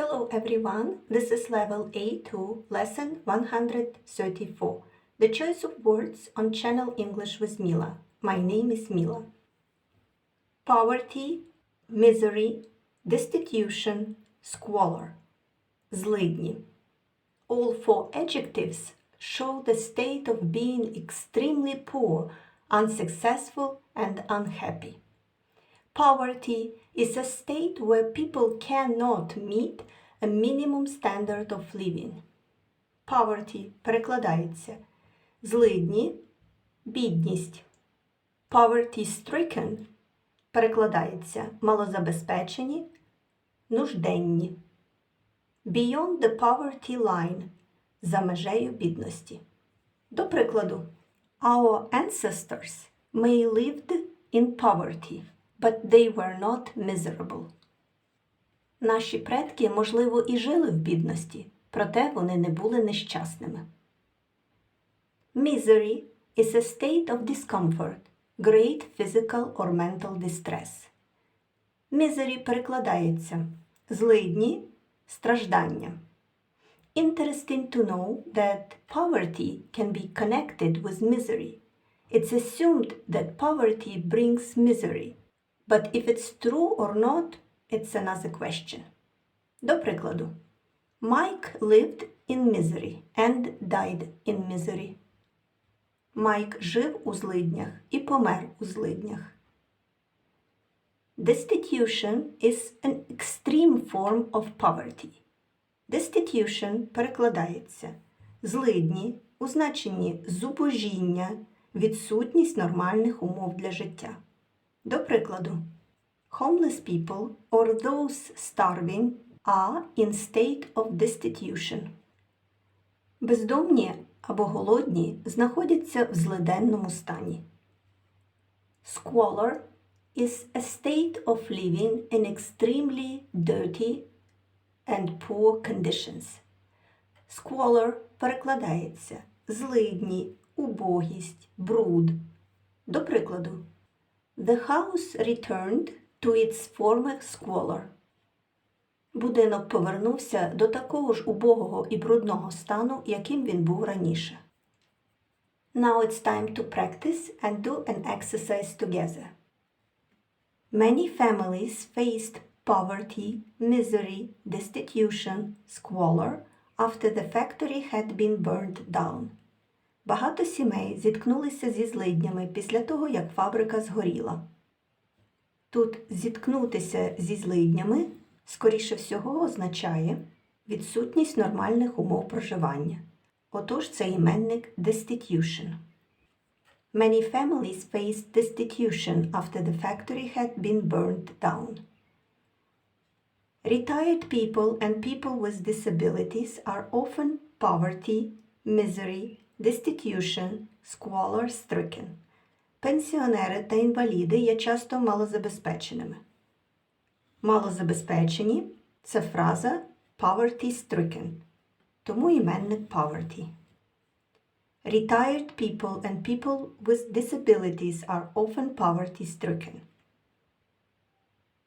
Hello everyone, this is level A2, lesson 134. The choice of words on channel English with Mila. My name is Mila. Poverty, misery, destitution, squalor. Злидні. All four adjectives show the state of being extremely poor, unsuccessful, and unhappy. Poverty is a state where people cannot meet a minimum standard of living. Poverty перекладається злидні, бідність. Poverty stricken перекладається малозабезпечені, нужденні. Beyond the poverty line за межею бідності. До прикладу, our ancestors may lived in poverty, but they were not miserable. Наші предки, можливо, і жили в бідності, проте вони не були нещасними. Misery is a state of discomfort, great physical or mental distress. Misery перекладається злидні, страждання. Interesting to know that poverty can be connected with misery. It's assumed that poverty brings misery. But if it's true or not, it's another question. До прикладу, Mike lived in misery and died in misery. Майк жив у злиднях і помер у злиднях. Destitution is an extreme form of poverty. Destitution перекладається злидні у значенні зубожіння, відсутність нормальних умов для життя. До прикладу, homeless people or those starving are in state of destitution. Бездомні або голодні знаходяться в злиденному стані. Squalor is a state of living in extremely dirty and poor conditions. Squalor перекладається злидні, убогість, бруд. До прикладу, The house returned to its former squalor. Будинок повернувся до такого ж убогого і брудного стану, яким він був раніше. Now it's time to practice and do an exercise together. Many families faced poverty, misery, destitution, squalor after the factory had been burned down. Багато сімей зіткнулися зі злиднями після того, як фабрика згоріла. Тут зіткнутися зі злиднями, скоріше всього, означає відсутність нормальних умов проживання. Отож, це іменник destitution. Many families faced destitution after the factory had been burned down. Retired people and people with disabilities are often poverty, misery, destitution, squalor stricken. Пенсіонери та інваліди є часто малозабезпеченими. Малозабезпечені це фраза poverty stricken, тому іменник poverty. Retired people and people with disabilities are often poverty stricken.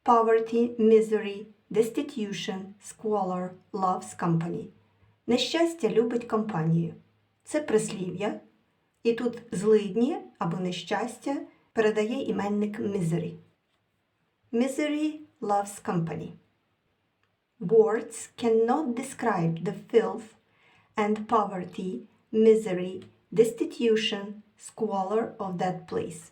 Poverty, misery, destitution, squalor, loves company. Нещастя любить компанію. Це прислів'я, і тут злидні або нещастя передає іменник misery. Misery loves company. Words cannot describe the filth and poverty, misery, destitution, squalor of that place.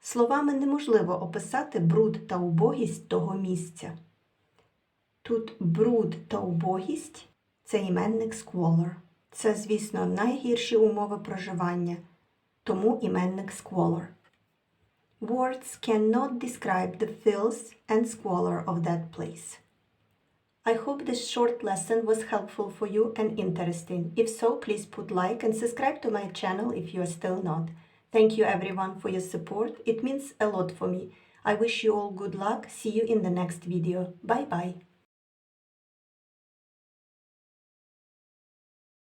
Словами неможливо описати бруд та убогість того місця. Тут бруд та убогість це іменник squalor. Це, звісно, найгірші умови проживання, тому іменник squalor. Words cannot describe the filth and squalor of that place. I hope this short lesson was helpful for you and interesting. If so, please put like and subscribe to my channel if you are still not. Thank you everyone for your support. It means a lot for me. I wish you all good luck. See you in the next video. Bye bye.